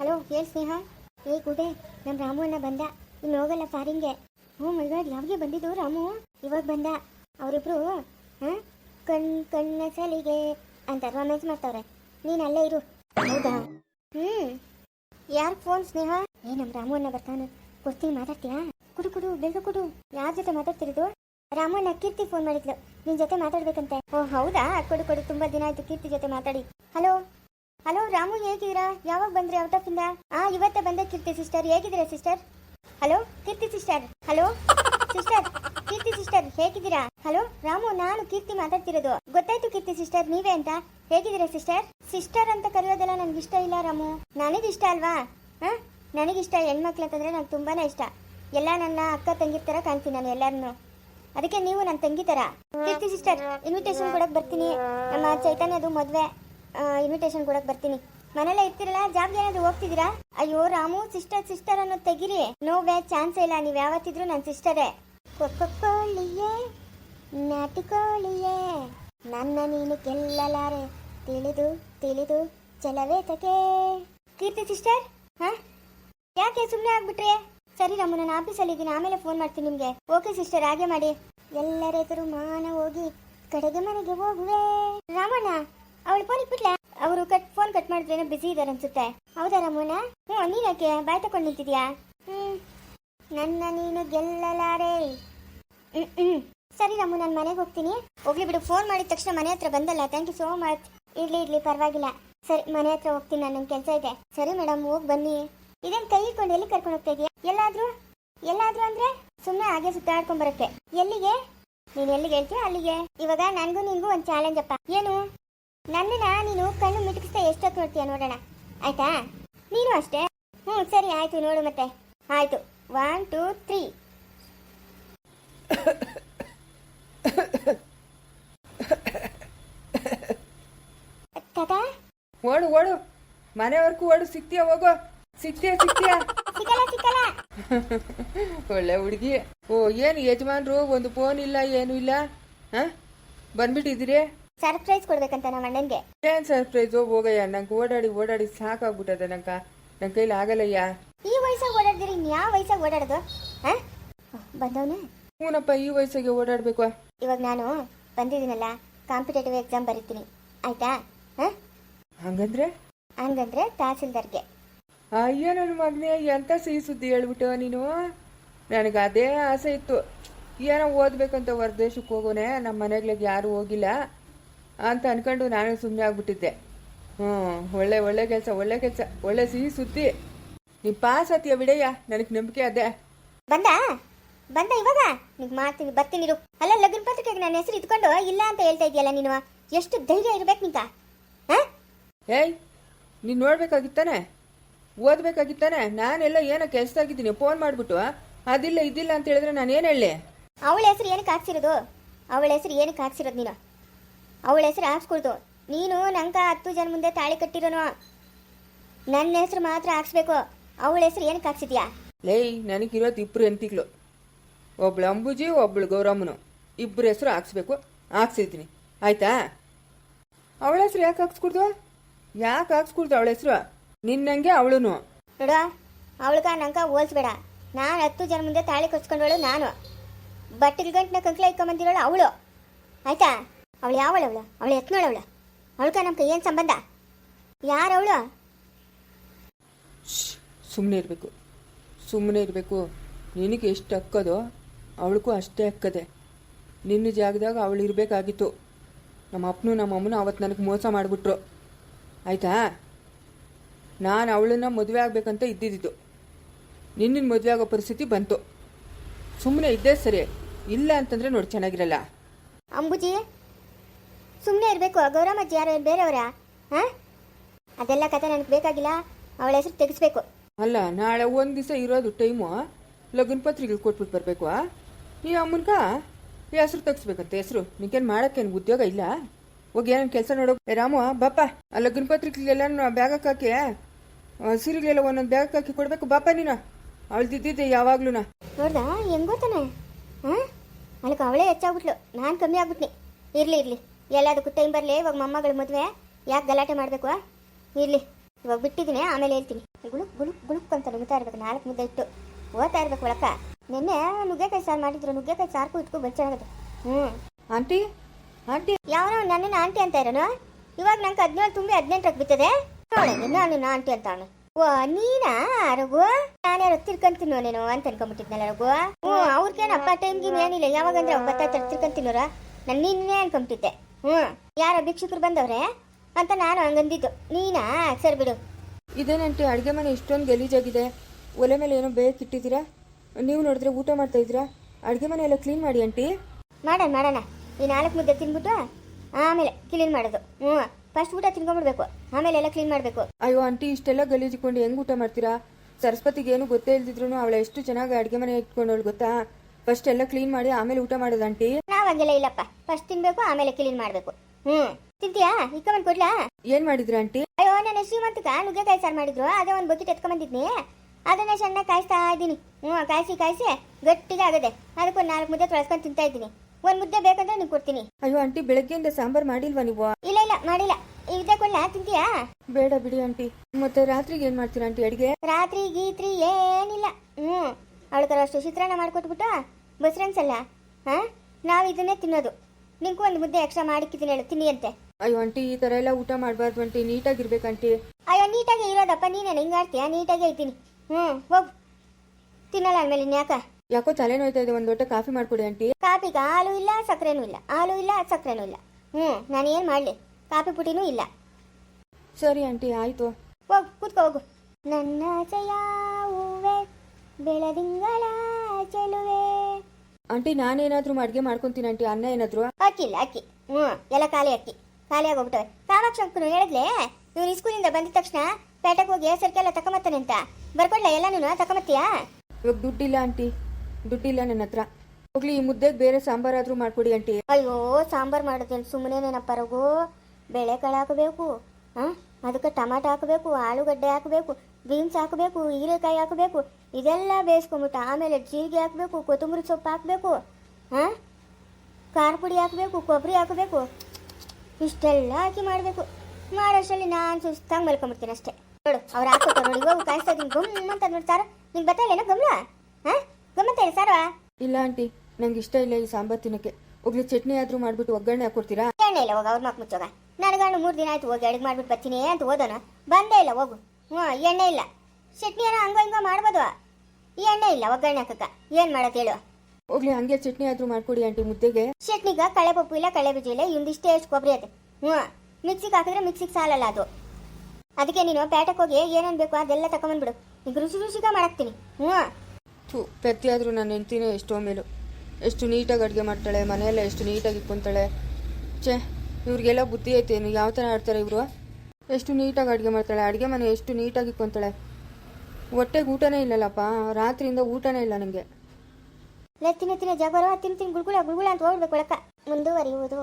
Hello, ಹೇಳಿ ಸ್ನೇಹ. ಏ ಗುಡೆ ನಮ್ಮ ರಾಮು ಅಣ್ಣ ಬಂದ. ಇನ್ನು ಹೋಗಲ್ಲ ಫಾರಿಂಗೆ ಹ್ಞೂ ಮೈಗಾಡ್ ಯಾವಾಗೆ ಬಂದಿದ್ದು ರಾಮು? ಇವಾಗ ಬಂದ. ಅವರಿಬ್ರು, ಹಾಂ? ಕಣ್, ಕಣ್ಣ ಸಲಿಗೆ ಅಂತ ರೊಮ್ಯಾನ್ಸ್ ಮಾಡ್ತಾವ್ರೆ. ನೀನು ಅಲ್ಲೇ ಇರು. ಹೌದಾ? ಹ್ಞೂ ಯಾರು ಫೋನ್ ಸ್ನೇಹ? ಏ ನಮ್ಮ ರಾಮು ಅಣ್ಣ ಬರ್ತಾನೆ. ಕೊಡ್ತೀನಿ, ಮಾತಾಡ್ತೀಯಾ? ಕುಡು ಕುಡು, ಬೇಗ ಕುಡು. ಯಾರ ಜೊತೆ ಮಾತಾಡ್ತಿರೋದು? ರಾಮು ಅಣ್ಣ ಕೀರ್ತಿ ಫೋನ್ ಮಾಡಿದ್ಲು. ನಿನ್ನ ಜೊತೆ ಮಾತಾಡ್ಬೇಕಂತೆ. ಓ, ಹೌದಾ? ಕೊಡು ಕೊಡು, ತುಂಬ ದಿನ ಆಯಿತು ಕೀರ್ತಿ ಜೊತೆ ಮಾತಾಡಿ. ಹಲೋ? ಹಲೋ, ರಾಮು ಹೇಗಿದ್ದೀರಾ? ಯಾವಾಗ ಬಂದ್ರಿ ಔಟ್ ಆಫ್ ಇಂದ? ಆ, ಇವತ್ತೇ ಬಂದೆ ಕೀರ್ತಿ ಸಿಸ್ಟರ್ ಹೇಗಿದ್ದೀರಾ sister hello, Keerthi sister hello sister Keerthi sister ಹೇಗಿದ್ದೀರಾ? ಹಲೋ, ರಾಮು, ನಾನು ಕೀರ್ತಿ ಮಾತಾಡ್ತಿರೋದು. ಗೊತ್ತಾಯ್ತು ಕೀರ್ತಿ ಸಿಸ್ಟರ್ ನೀವೇ ಅಂತ. ಹೇಗಿದ್ದೀರಾ ಸಿಸ್ಟರ್ ಸಿಸ್ಟರ್ ಅಂತ ಕರೆಯೋದೆಲ್ಲ ನನ್ಗೆ ಇಷ್ಟ ಇಲ್ಲ, ರಾಮು. ನನಗಿಷ್ಟ ಅಲ್ವಾ? ಹಾ? ನನಗಿಷ್ಟ ಹೆಣ್ಮಕ್ಳು ಅಂತಂದ್ರೆ ನಂಗೆ ತುಂಬಾನೇ ಇಷ್ಟ. ಎಲ್ಲ ನನ್ನ ಅಕ್ಕ ತಂಗಿ ತರ ಕಾಣ್ತೀನಿ ನಾನು ಎಲ್ಲರನ್ನು ಅದಕ್ಕೆ ನೀವು ನನ್ನ ತಂಗಿ ತರ. ಕೀರ್ತಿ ಸಿಸ್ಟರ್ ಇನ್ವಿಟೇಷನ್ ಕೊಡಕ್ ಬರ್ತೀನಿ. ನಮ್ಮ ಚೈತನ್ಯದು ಮದ್ವೆ. ಇನ್ವಿಟೇಷನ್ ಕೊಡಕ್ ಬರ್ತೀನಿ. ಮನೇಲೆ ಇರ್ತಿರಲ್ಲ, ಜಾಬ್ಗೆ ಏನಾದ್ರು ಹೋಗ್ತಿದ್ದೀರಾ? ಅಯ್ಯೋ, ರಾಮು ಸಿಸ್ಟರ್ ಸಿಸ್ಟರ್ ಅನ್ನೋದು ತೆಗಿರಿ. ನೋ ವೇ ಚಾನ್ಸ್ ಇಲ್ಲ. ನೀವು ಯಾವತ್ತಿದ್ರು ನನ್ನ ಸಿಸ್ಟರೇ ಕೋಳಿಯೇ ನಾಟಿಕೋಳಿಯೇ ನನ್ನ ನೀನು ಗೆಲ್ಲಲಾರೆ. ತಿಳಿದು ತಿಳಿದು, ಚಲವೇ ತಕೆ. ಕೀರ್ತಿ ಸಿಸ್ಟರ್ ಹಾ? ಯಾಕೆ ಸುಮ್ಮನೆ ಆಗ್ಬಿಟ್ರಿ? ಸರಿ ರಾಮು, ನಾನು ಆಫೀಸಲ್ಲಿ ಇದ್ದೀನಿ. ಆಮೇಲೆ ಫೋನ್ ಮಾಡ್ತೀನಿ ನಿಮಗೆ. ಓಕೆ ಸಿಸ್ಟರ್ ಹಾಗೆ ಮಾಡಿ. ಎಲ್ಲರೆದುರು ಮಾನ ಹೋಗಿ, ಕಡೆಗೆ ಮನೆಗೆ ಹೋಗುವೆ. ರಾಮಣ್ಣ ಅವಳು ಫೋನ್ ಇಟ್ಬಿಟ್ಲ? ಅವರು ಕಟ್ ಫೋನ್ ಕಟ್ ಮಾಡಿದ್ರೇನೋ ಬಿಸಿ ಇದಾರೆ ಅನ್ಸುತ್ತೆ. ಹೌದಾ ರಮೋನ? ಹ್ಞೂ ನೀನಕ್ಕೆ ಬಾಯ್ ತಗೊಂಡು ನಿಂತಿದ್ಯಾ? ಹ್ಮ್. ನನ್ನ ನೀನು ಗೆಲ್ಲಲಾರೆ. ಹ್ಮ್ ಸರಿ ರಮು, ನಾನು ಮನೆಗೆ ಹೋಗ್ತೀನಿ. ಹೋಗ್ಲಿ ಬಿಡು ಫೋನ್ ಮಾಡಿದ ತಕ್ಷಣ ಮನೆ ಹತ್ರ ಬಂದಲ್ಲ ಥ್ಯಾಂಕ್ ಯು ಸೋ ಮಚ್ ಇರ್ಲಿ ಇರ್ಲಿ, ಪರವಾಗಿಲ್ಲ. ಸರಿ, ಮನೆ ಹತ್ರ ಹೋಗ್ತೀನಿ ನಾನು ಕೆಲಸ ಇದೆ. ಸರಿ ಮೇಡಮ್ ಹೋಗಿ ಬನ್ನಿ. ಇದೇನು ಕೈ ಇಟ್ಕೊಂಡು ಎಲ್ಲಿ ಕರ್ಕೊಂಡು ಹೋಗ್ತಾ ಇದೀಯಾ? ಎಲ್ಲಾದ್ರೂ? ಎಲ್ಲಾದ್ರೂ ಅಂದ್ರೆ ಸುಮ್ಮನೆ ಹಾಗೆ ಸುತ್ತಾಡ್ಕೊಂಡ್ ಬರಕ್ಕೆ. ಎಲ್ಲಿಗೆ? ನೀನ್ ಎಲ್ಲಿಗೆ ಹೇಳ್ತೀಯ? ಅಲ್ಲಿಗೆ. ಇವಾಗ ನನ್ಗೂ ನಿನ್ಗೂ ಒಂದು ಚಾಲೆಂಜ್ ಅಪ್ಪ. ಏನು? ನನ್ನನ್ನ ನೀನು ಕಣ್ಣು ಮಿಟುಕಿಸ್ತಾ ಎಷ್ಟೊತ್ತು ನೋಡ್ತೀಯ ನೋಡೋಣ. ಆಯ್ತಾ? ನೀನು ಅಷ್ಟೇ? ಹ್ಞೂ ಸರಿ ಆಯ್ತು ನೋಡು ಮತ್ತೆ. ಆಯ್ತು ಒನ್ ಟೂ ತ್ರೀ ತಾತ? ಓಡು ಓಡು. ಮನೆವರೆಗೂ ಓಡು ಸಿಕ್ತೀಯ ಹೋಗೋ. ಸಿಕ್ತೀಯ ಸಿಕ್ತೀಯ ಸಿಕ್ಕಲ್ಲ ಸಿಕ್ಕಲ್ಲ. ಒಳ್ಳೆ ಹುಡುಗಿ. ಓ ಏನು ಯಜಮಾನ್ರು ಒಂದು ಫೋನ್ ಇಲ್ಲ ಏನು ಇಲ್ಲ? ಹಾ? ಬಂದ್ಬಿಟ್ಟಿದ್ದೀರಿ? ಸರ್ಪ್ರೈಸ್ ಕೊಡ್ಬೇಕಂತ ನಮ್ಮ ಅಣ್ಣನ್ಗೆ. ಏನ್ ಸರ್ಪ್ರೈಸು? ಹೋಗಯ್ಯ ನಂಗೆ ಓಡಾಡಿ ಓಡಾಡಿ ಸಾಕಾಗ್ಬಿಟ್ಟದ ನಂಗ. ನನ್ನ ಕೈಲಿ ಆಗಲ್ಲಯ್ಯ. ಈ ವಯಸ್ಸಾಗ ಓಡಾಡಿದ್ರಿ ಇನ್ ಯಾವ ವಯಸ್ಸಾಗ ಓಡಾಡೋದು? ಹಾ? ಬಂದವನೇ? ಹ್ಞೂನಪ್ಪ ಈ ವಯಸ್ಸಿಗೆ ಓಡಾಡ್ಬೇಕು. ಇವಾಗ ನಾನು ಬಂದಿದ್ದೀನಲ್ಲ ಕಾಂಪಿಟೇಟಿವ್ ಎಕ್ಸಾಮ್ ಬರೀತೀನಿ. ಆಯ್ತಾ? ಹಾ? ಹಂಗಂದ್ರೆ? ಹಂಗಂದ್ರೆ ತಹಸೀಲ್ದಾರ್ಗೆ. ಅಯ್ಯೋ ನನ್ನ ಮಗನೇ ಎಂತ ಸಿಹಿ ಸುದ್ದಿ ಹೇಳ್ಬಿಟ್ಟು ನೀನು? ನನಗೆ ಅದೇ ಆಸೆ ಇತ್ತು. ಏನೋ ಓದ್ಬೇಕಂತ ಹೊರದೇಶಕ್ಕೆ ಹೋಗೋನೆ ನಮ್ಮ ಮನೆಗಳಿಗೆ ಯಾರು ಹೋಗಿಲ್ಲ. ಅಂತ ಅನ್ಕೊಂಡು ನಾನು ಸುಮ್ಮನೆ ಆಗ್ಬಿಟ್ಟಿದ್ದೆ. ಹ್ಞೂ ಒಳ್ಳೆ ಒಳ್ಳೆ ಕೆಲಸ ಒಳ್ಳೆ ಕೆಲಸ ಒಳ್ಳೆ ಸಿಹಿ ಸುದ್ದಿ. ನೀ ಪಾಸ್ ಆತೀಯ ಬಿಡಯ್ಯ ನನಗೆ ನಂಬಿಕೆ ಅದೇ. ಬಂದ? ಬಂದ ಇವಾಗ? ನಿಮ್ಗೆ ಮಾಡ್ತೀನಿ ಬರ್ತೀನಿ ಇರು. ಅಲ್ಲ ಲಗ್ನ ಪತ್ರಿಕೆಗೆ ನನ್ನ ಹೆಸರು ಇದ್ಕೊಂಡು ಇಲ್ಲ ಅಂತ ಹೇಳ್ತಾ ಇದೆಯಲ್ಲ ನೀನು? ಎಷ್ಟು ಧೈರ್ಯ ಇರ್ಬೇಕು ನಿಂಕ ಹಾ? ಏಯ್ ನೀನು ನೋಡ್ಬೇಕಾಗಿತ್ತಾನೆ? ಓದ್ಬೇಕಾಗಿತ್ತಾನೆ? ನಾನೆಲ್ಲ ಏನೋ ಕೆಲಸದಾಗಿದ್ದೀನಿ ಫೋನ್ ಮಾಡಿಬಿಟ್ಟು ಅದಿಲ್ಲ ಇದಿಲ್ಲ ಅಂತ ಹೇಳಿದ್ರೆ ನಾನು ಏನು ಹೇಳಿ? ಅವಳ ಹೆಸರು ಏನಕ್ಕೆ ಹಾಕ್ಸಿರೋದು? ಅವಳ ಹೆಸರು ಏನಕ್ಕೆ ಹಾಕ್ಸಿರೋದು ನೀನು? ಅವಳ ಹೆಸರು ಹಾಕ್ಸ್ಕೊಳ್ತು ನೀನು ನಂಕ ಹತ್ತು ಜನ ಮುಂದೆ ತಾಳಿ ಕಟ್ಟಿರೋನು. ನನ್ನ ಹೆಸರು ಮಾತ್ರ ಹಾಕ್ಸ್ಬೇಕು. ಅವಳ ಹೆಸರು ಏನಕ್ಕೆ ಹಾಕ್ಸಿದ್ಯಾ? ಲೇಯ್ ನನಗಿರೋದು ಇಬ್ಬರು ಹೆಂಡತಿಗಳು. ಒಬ್ಳು ಅಂಬುಜಿ ಒಬ್ಳು ಗೌರಮ್ಮನು. ಇಬ್ಬರು ಹೆಸರು ಹಾಕ್ಸ್ಬೇಕು. ಹಾಕ್ಸಿದ್ದೀನಿ ಆಯ್ತಾ? ಅವಳ ಹೆಸರು ಯಾಕೆ ಹಾಕ್ಸ್ಕೊಡ್ದು? ಯಾಕೆ ಹಾಕ್ಸ್ಕೊಡ್ದು ಅವಳ ಹೆಸರು? ನಿನ್ನಂಗೆ ಅವಳು ನೋಡ ಅವಳಗ ನಂಕ ಹೋಲ್ಸ್ಬೇಡ. ನಾನು ಹತ್ತು ಜನ ಮುಂದೆ ತಾಳಿ ಕೊಚ್ಕೊಂಡವಳು ನಾನು. ಬಟ್ಟೆ ಗಂಟನ ಕಂಕ್ಲ ಇಕ್ಕೊಂಬಂದಿರೋಳು ಅವಳು. ಆಯ್ತಾ? ಅವಳು ಯಾವಳು ಅವಳು? ಅವಳು ನಮ್ಮ ಕೈ ನಮ್ಗೆ ಏನು ಸಂಬಂಧ? ಯಾರು ಅವಳು? ಸುಮ್ಮನೆ ಇರಬೇಕು. ಸುಮ್ಮನೆ ಇರಬೇಕು. ನಿನಗೆ ಎಷ್ಟು ಹಕ್ಕದೋ ಅವಳಿಗೂ ಅಷ್ಟೇ ಹಕ್ಕದೆ ನಿನ್ನ ಜಾಗದಾಗ ಅವಳು ಇರಬೇಕಾಗಿತ್ತು. ನಮ್ಮ ಅಪ್ಪನು ನಮ್ಮ ಅಮ್ಮನೂ ಅವತ್ತು ನನಗೆ ಮೋಸ ಮಾಡಿಬಿಟ್ರು. ಆಯಿತಾ? ನಾನು ಅವಳನ್ನ ಮದುವೆ ಆಗಬೇಕಂತ ಇದ್ದಿದ್ದು. ನಿನ್ನ ಮದುವೆ ಆಗೋ ಪರಿಸ್ಥಿತಿ ಬಂತು. ಸುಮ್ಮನೆ ಇದ್ದೇ ಸರಿ. ಇಲ್ಲ ಅಂತಂದರೆ ನೋಡಿ ಚೆನ್ನಾಗಿರಲ್ಲ. ಅಂಬುಜಿ ಸುಮ್ಮನೆ ಇರಬೇಕು ಗೌರಮ್ಮಜ್ಜಿ ಯಾರು ಬೇರೆಯವರಾ ಹಾಂ ಅದೆಲ್ಲ ಕತೆ ನನಗೆ ಬೇಕಾಗಿಲ್ಲ ಅವಳ ಹೆಸರು ತೆಗೆಸ್ಬೇಕು. ಅಲ್ಲ ನಾಳೆ ಒಂದು ದಿವಸ ಇರೋದು ಟೈಮು ಲಗ್ನ ಪತ್ರಿಕೆಗಳು ಕೊಟ್ಬಿಟ್ಟು ಬರಬೇಕು ಈ ಅಮ್ಮನ್ಕ ಹೆಸರು ತೆಗಿಸ್ಬೇಕಂತ ಹೆಸರು. ನಿಂಗೇನು ಮಾಡೋಕ್ಕೇನು ಉದ್ಯೋಗ ಇಲ್ಲ? ಹೋಗಿ ಏನೇನು ಕೆಲಸ ನೋಡೋ. ರಾಮು ಬಾಪ ಆ ಲಗ್ನ ಪತ್ರಿಕೆಗಳೆಲ್ಲ ಬ್ಯಾಗಕ್ಕೆ ಹಾಕಿ ಸೀರೆಗಳೆಲ್ಲ ಒಂದೊಂದು ಬ್ಯಾಗಕ್ಕೆ ಹಾಕಿ ಕೊಡಬೇಕು ಬಾಪ ನೀನು. ಅವಳ್ದಿದ್ದಿದ್ದೆ ಯಾವಾಗ್ಲೂ ನೋಡ್ದಾ ಹೆಂಗ್ ಗೊತ್ತಾನೆ ಹಾಂ ಅವಳಿಗೆ ಅವಳೇ ಹೆಚ್ಚಾಗ್ಬಿಟ್ಲು. ನಾನು ಕಮ್ಮಿ ಆಗ್ಬಿಟ್ನಿ. ಇರಲಿ ಇರ್ಲಿ. ಎಲ್ಲದಕ್ಕೂ ಟೈಮ್ ಬರಲಿ ಇವಾಗ ಮೊಮ್ಮಗಳ ಮದುವೆ ಯಾಕೆ ಗಲಾಟೆ ಮಾಡಬೇಕು ಇರ್ಲಿ. ಇವಾಗ ಬಿಟ್ಟಿದ್ದೀನಿ ಆಮೇಲೆ ಹೇಳ್ತೀನಿ. ಗುಳುಕ್ ಗುಳುಕ್ ಗುಳುಕ್ ಅಂತ ನುಗ್ತಾ ಇರ್ಬೇಕು ನಾಲ್ಕು ಮುದ್ದೆ ಇಟ್ಟು. ಓದ್ತಾ ಇರ್ಬೇಕು ಒಳಕ ನಿನ್ನೆ ನುಗ್ಗೆಕಾಯಿ ಸಾರು ಮಾಡಿದ್ರು ನುಗ್ಗೆಕಾಯಿ ಸಾರ್ಕು ಇಟ್ಕೊ ಬೆಚ್ಚಾಗುತ್ತೆ ಹ್ಞೂ ಆಂಟಿ ಆಂಟಿ. ಯಾವನೋ ನನ್ನ ಆಂಟಿ ಅಂತ ಇರೋನು? ಇವಾಗ ನಂಗೆ ಹದಿನೇಳು ತುಂಬಿ ಹದಿನೆಂಟಕ್ಕೆ ಬಿತ್ತದೆ. ನೋಡಿ ನಾನು ಆಂಟಿ ಅಂತ ಅವನು. ಓ ನೀನಾ ರಘು? ನಾನೇ ತಿರ್ಕಂತೀನೋ ನೀನು ಅಂತ ಅನ್ಕೊಂಬಿಟ್ಟಿದ್ನಲ್ಲ ರಘು? ಹ್ಞೂ ಅವ್ರಿಗೇನಪ್ಪ ಟೈಮ್ ಗಿಮ್ ಏನಿಲ್ಲ. ಯಾವಾಗಂದ್ರೆ ಅವ್ರು ಬರ್ತಾ ತಿರ್ಕಂತೀನೋರ ನಾನು ನಿನ್ನೆ ಅನ್ಕೊಂಬಿಟ್ಟಿದ್ದೆ. ಹ್ಞೂ. ಯಾರ ಭಿಕ್ಷುಕರು ಬಂದವ್ರೆ ಅಂತ ನಾನು ಹಂಗಂದಿದ್ದು. ನೀನಾ? ಸರಿ ಬಿಡು. ಇದೇನಂಟಿ ಅಡುಗೆ ಮನೆ ಇಷ್ಟೊಂದು ಗಲೀಜಾಗಿದೆ. ಒಲೆ ಮೇಲೆ ಏನೋ ಬೇಕಿಟ್ಟಿದ್ದೀರಾ ನೀವು ನೋಡಿದ್ರೆ ಊಟ ಮಾಡ್ತಾ ಇದ್ದೀರಾ? ಅಡುಗೆ ಮನೆ ಎಲ್ಲ ಕ್ಲೀನ್ ಮಾಡಿ ಆಂಟಿ. ಮಾಡೋಣ ಮಾಡೋಣ. ಈ ನಾಲ್ಕು ಮುದ್ದೆ ತಿನ್ಬಿಟ್ಟು ಆಮೇಲೆ ಕ್ಲೀನ್ ಮಾಡೋದು. ಹ್ಞೂ. ಫಸ್ಟ್ ಊಟ ತಿನ್ಕೊಂಬಿಡ್ಬೇಕು ಆಮೇಲೆ ಎಲ್ಲ ಕ್ಲೀನ್ ಮಾಡಬೇಕು. ಅಯ್ಯೋ ಆಂಟಿ ಇಷ್ಟೆಲ್ಲ ಗಲೀಜಿಕೊಂಡು ಹೆಂಗೆ ಊಟ ಮಾಡ್ತೀರಾ? ಸರಸ್ವತಿಗೆ ಏನು ಗೊತ್ತೇ ಇಲ್ದಿದ್ರು ಅವಳ ಎಷ್ಟು ಚೆನ್ನಾಗಿ ಅಡುಗೆ ಮನೆ ಇಟ್ಕೊಂಡವಳು ಗೊತ್ತಾ? ಫಸ್ಟ್ ಎಲ್ಲ ಕ್ಲೀನ್ ಮಾಡಿ ಆಮೇಲೆ ಊಟ ಮಾಡೋದು ಆಂಟಿ. ಹಂಗೆಲ್ಲ ಇಲ್ಲಪ್ಪ. ಫಸ್ಟ್ ತಿನ್ಬೇಕು ಆಮೇಲೆ ಕ್ಲೀನ್ ಮಾಡ್ಬೇಕು. ಹ್ಮ್. ತಿಂತೀಯಾ? ಇಕ್ಕಮನ್ ಕೊಡ್ಲಾ? ಏನ್ ಮಾಡಿದ್ರು ಆಂಟಿ? ಅಯ್ಯೋ ನನ್ನ ಶ್ರೀಮಂತಕ. ನುಗ್ಗೆಕಾಯಿ ಸಾರು ಮಾಡಿದ್ರು. ಅದೇ ಒಂದು ಬಕೆಟ್ ಎತ್ಕೊಂಬಂದಿದ್ನಿ ಅದನ್ನ ಚೆನ್ನಾಗಿ ಕಾಯಿಸ್ತಾ ಇದ್ದೀನಿ. ಹ್ಮ್ ಕಾಯಿಸಿ ಕಾಯಿಸಿ ಗಟ್ಟಿಗೆ ಆಗದೆ. ಅದಕ್ಕೊಂದು ನಾಲ್ಕು ಮುದ್ದೆ ತೊಳಸ್ಕೊಂಡ್ ತಿಂತಾ ಇದ್ದೀನಿ. ಒಂದು ಮುದ್ದೆ ಬೇಕಂದ್ರೆ ನಿಂಗೆ ಕೊಡ್ತೀನಿ. ಅಯ್ಯೋ ಆಂಟಿ ಬೆಳಗ್ಗೆಯಿಂದ ಸಾಂಬಾರ್ ಮಾಡಿಲ್ವಾ ನೀವು? ಇಲ್ಲ ಇಲ್ಲ ಮಾಡಿಲ್ಲ. ಇದೇ ಕೊಡ್ಲ? ತಿಂತೀಯಾ? ಬೇಡ ಬಿಡಿ ಆಂಟಿ. ಮತ್ತೆ ರಾತ್ರಿಗೆ ಏನ್ ಮಾಡ್ತೀರಾ ಆಂಟಿ ಅಡಿಗೆ? ರಾತ್ರಿ ಗೀತ್ರಿ ಏನಿಲ್ಲ. ಹ್ಞೂ ಅವಳು ಅಷ್ಟು ಚಿತ್ರಾನ್ನ ಮಾಡ್ಕೊಟ್ಬಿಟ್ಟು ಬಸ್ರನ್ಸಲ್ಲ ಹಾಂ? ನಾವು ಇದನ್ನೇ ತಿನ್ನೋದು. ನಿಂಗೂ ಒಂದು ಮುದ್ದೆ ಎಕ್ಸ್ಟ್ರಾ ಮಾಡಿಕ್ಕಿದ್ದೀನಿ ಹೇಳು ತಿನ್ನಿ ಅಂತೆ. ಅಯ್ಯೋ ಆಂಟಿ ಈ ಥರ ಎಲ್ಲ ಊಟ ಮಾಡಬಾರ್ದು ಆಂಟಿ ನೀಟಾಗಿರ್ಬೇಕು ಆಂಟಿ. ಅಯ್ಯೋ ನೀಟಾಗಿ ಇರೋದಪ್ಪ ನೀನೇ ಹಿಂಗೆ ಆಡ್ತೀಯಾ? ನೀಟಾಗಿ ಇದ್ದೀನಿ. ಹ್ಞೂ ಹೋಗು. ತಿನ್ನಲ್ಲ ಅಂದಮೇಲೆ ಇನ್ಯಾಕ ಯಾಕೋ? ತಲೆ ನೋಯ್ತಾ ಇದೆ ಒಂದು ಲೋಟ ಕಾಫಿ ಮಾಡ್ಕೊಡಿ ಆಂಟಿ. ಕಾಫಿಗೆ ಹಾಲು ಇಲ್ಲ ಸಕ್ಕರೆನೂ ಇಲ್ಲ. ಹಾಲು ಇಲ್ಲ ಸಕ್ಕರೆನೂ ಇಲ್ಲ. ಹ್ಞೂ ನಾನು ಏನು ಮಾಡಲಿ? ಕಾಫಿ ಪುಟಿನೂ ಇಲ್ಲ. ಸರಿ ಆಂಟಿ ಆಯಿತು. ಹೋಗು ಕೂತ್ಕೋ ಹೋಗು. ನನ್ನ ಹೂವೆ. ಬೆಳದಿಂಗಳ ಚೆಲುವೆ. ಆಂಟಿ ನಾನೇನಾದ್ರೂ ಅಡುಗೆ ಮಾಡ್ಕೊಂತೀನಿ ಆಂಟಿ ಅನ್ನ ಏನಾದ್ರು? ಅಕ್ಕಿ ಇಲ್ಲ ಅಕ್ಕಿ. ಹ್ಞೂ ಎಲ್ಲ ಖಾಲಿ ಅಕ್ಕಿ. ಖಾಲಿ ಆಗೋಗ್ಬಿಟ್ಟವೆ. ಕಾಮಾಕ್ಷ ಅಂಕನು ಹೇಳಿದ್ಲೆ ಇವ್ರು ಸ್ಕೂಲಿಂದ ಬಂದಿದ ತಕ್ಷಣ ಪೇಟೆಗೆ ಹೋಗಿ ಸರ್ಕೆಲ್ಲ ತಕೊಂಬತ್ತಾನೆ ಅಂತ. ಬರ್ಕೊಡ್ಲ ಎಲ್ಲ ನೀನು ತಕೊಂಬತ್ತೀಯಾ? ಇವಾಗ ದುಡ್ಡಿಲ್ಲ ಆಂಟಿ ದುಡ್ಡಿಲ್ಲ ನನ್ನ ಹತ್ರ. ಹೋಗ್ಲಿ ಈ ಮುದ್ದೆಗೆ ಬೇರೆ ಸಾಂಬಾರಾದ್ರೂ ಮಾಡ್ಕೊಡಿ ಆಂಟಿ ಅಯ್ಯೋ ಸಾಂಬಾರು ಮಾಡೋದೇನು ಸುಮ್ಮನೆನೇನಪ್ಪ ರಘು? ಬೇಳೆಕಾಳು ಹಾಕಬೇಕು ಹಾಂ? ಅದಕ್ಕೆ ಟಮಾಟ ಹಾಕಬೇಕು ಆಲೂಗಡ್ಡೆ ಹಾಕಬೇಕು. ಬೀನ್ಸ್ ಹಾಕಬೇಕು ಹೀರೆಕಾಯಿ ಹಾಕಬೇಕು ಇದೆಲ್ಲ ಬೇಯಿಸ್ಕೊಂಬಿಟ್ಟು ಆಮೇಲೆ ಜೀರಿಗೆ ಹಾಕಬೇಕು ಕೊತ್ತಂಬರಿ ಸೊಪ್ಪು ಹಾಕಬೇಕು ಹಾಂ? ಖಾರ ಪುಡಿ ಹಾಕಬೇಕು ಕೊಬ್ಬರಿ ಹಾಕಬೇಕು ಇಷ್ಟೆಲ್ಲ ಹಾಕಿ ಮಾಡಬೇಕು. ಮಾಡೋಷ್ಟರಲ್ಲಿ ನಾನು ಸುಸ್ತಾಗಿ ಮಲ್ಕೊಂಬಿಡ್ತೀನಿ ಅಷ್ಟೇ. ನೋಡು ಅವ್ರು ಹಾಕೋ ನೋಡಿ ಇವಾಗ ಕಾಯಿಸ್ತಾ ಇದ್ದೀನಿ ಗಮ್ ಅಂತ ನೋಡ್ತಾರ ನಿಂಗೆ ಏನೋ ಗಮ್ಲ? ಹಾಂ? ಗಮ್ಮತ್ತ ಹೇಳಿ ಸಾರವಾ ಇಲ್ಲ ಆಂಟಿ ನಂಗೆ ಇಷ್ಟ ಇಲ್ಲ ಈ ಸಾಂಬಾರು ತಿನ್ನಕ್ಕೆ. ಹೋಗ್ಲಿ ಚಟ್ನಿ ಆದ್ರೂ ಮಾಡಿಬಿಟ್ಟು ಒಗ್ಗರಣೆ ಹಾಕೊಡ್ತೀರಾ? ಎಣ್ಣೆ ಇಲ್ಲ ಹೋಗ ಅವ್ರ ಮಕ್ ಮುಚ್ಚೋಗ. ನನಗಣ್ಣು ಮೂರು ದಿನ ಆಯ್ತು ಹೋಗಿ ಅಡುಗೆ ಮಾಡ್ಬಿಟ್ಟು ಬರ್ತೀನಿ ಅಂತ ಓದೋಣ ಬಂದೇ ಇಲ್ಲ ಹೋಗು. ಹ್ಞೂ ಎಣ್ಣೆ ಇಲ್ಲ. ಚಟ್ನಿ ಏನೋ ಹಂಗೋ ಹಿಂಗೋ ಮಾಡ್ಬೋದು. ಈ ಎಣ್ಣೆ ಇಲ್ಲ ಒಗ್ಗರಣೆ ಹಾಕಕ್ಕ. ಏನು ಮಾಡೋದು ಹೇಳು. ಹೋಗ್ಲಿ ಹಂಗೆ ಚಟ್ನಿ ಆದರೂ ಮಾಡ್ಕೊಡಿ ಆಂಟಿ ಮುದ್ದೆಗೆ. ಚಟ್ನಿಗ ಕಳೆ ಪಪ್ಪು ಇಲ್ಲ ಕಳೆ ಬೀಜ ಇಲ್ಲ ಇಂದಿಷ್ಟೇ ಎಷ್ಟು ಕೊಬ್ಬರಿ ಐತೆ. ಹ್ಞೂ ಮಿಕ್ಸಿಗೆ ಹಾಕಿದ್ರೆ ಮಿಕ್ಸಿಗೆ ಸಾಲಲ್ಲ ಅದು. ಅದಕ್ಕೆ ನೀನು ಪೇಟೆಗೆ ಹೋಗಿ ಏನೇನು ಬೇಕು ಅದೆಲ್ಲ ತಗೊಂಬಂದ್ಬಿಡು ಈಗ ರುಚಿ ರುಚಿಗ ಮಾಡಾಕ್ತೀನಿ. ಹ್ಞೂ ಥೂ ಪ್ರತಿಯಾದರೂ ನಾನು ನನ್ನ ಹೆಂಡ್ತಿನೇ ಎಷ್ಟೋ ಮೇಲು. ಎಷ್ಟು ನೀಟಾಗಿ ಅಡುಗೆ ಮಾಡ್ತಾಳೆ ಮನೆಯೆಲ್ಲ ಎಷ್ಟು ನೀಟಾಗಿ ಇಟ್ಕೊತಾಳೆ. ಛೇ ಇವ್ರಿಗೆಲ್ಲ ಬುದ್ಧಿ ಐತೇನು ಯಾವ ಥರ ಆಡ್ತಾರೆ ಇವರು? ಎಷ್ಟು ನೀಟಾಗಿ ಅಡುಗೆ ಮಾಡ್ತಾಳೆ? ಅಡುಗೆ ಮನೆ ಎಷ್ಟು ನೀಟಾಗಿ ಇಕ್ಕೊಂತಾಳೆ? ಹೊಟ್ಟೆಗೆ ಊಟನೇ ಇಲ್ಲಲ್ಲಪ್ಪ. ರಾತ್ರಿಯಿಂದ ಊಟನೇ ಇಲ್ಲ ನನಗೆ ಲೇ, ತಿನ್ನ ತಿನ್ನ ಜಾಗರ ತಿನ್ ತಿನ್ ಗುಳ್ಗುಳ ಗುಳ್ಗುಳ ಅಂತ ಹೋಗ್ಬೇಕು ಒಳಕ. ಮುಂದುವರಿಯುವುದು.